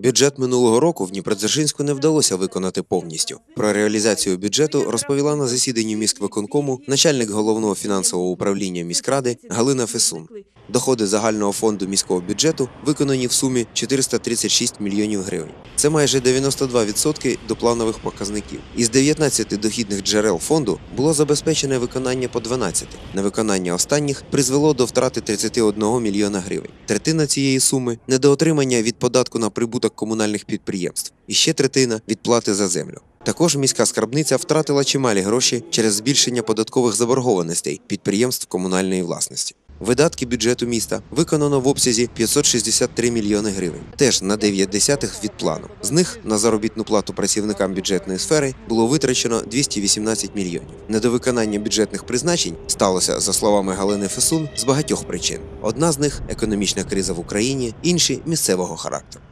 Бюджет минулого року в Дніпродзержинську не вдалося виконати повністю. Про реалізацію бюджету розповіла на засіданні міськвиконкому начальник головного фінансового управління міськради Галина Фесун. Доходи загального фонду міського бюджету виконані в сумі 436 мільйонів гривень. Це майже 92% до планових показників. Із 19 дохідних джерел фонду було забезпечене виконання по 12. Невиконання останніх призвело до втрати 31 мільйона гривень. Третина цієї суми недоотримання від податку на прибуток комунальних підприємств, і ще третина від плати за землю. Також міська скарбниця втратила чималі гроші через збільшення податкових заборгованостей підприємств комунальної власності. Видатки бюджету міста виконано в обсязі 563 мільйони гривень, теж на 9 десятих від плану. З них на заробітну плату працівникам бюджетної сфери було витрачено 218 мільйонів. Недовиконання бюджетних призначень сталося, за словами Галини Фесун, з багатьох причин. Одна з них економічна криза в Україні, інші місцевого характеру.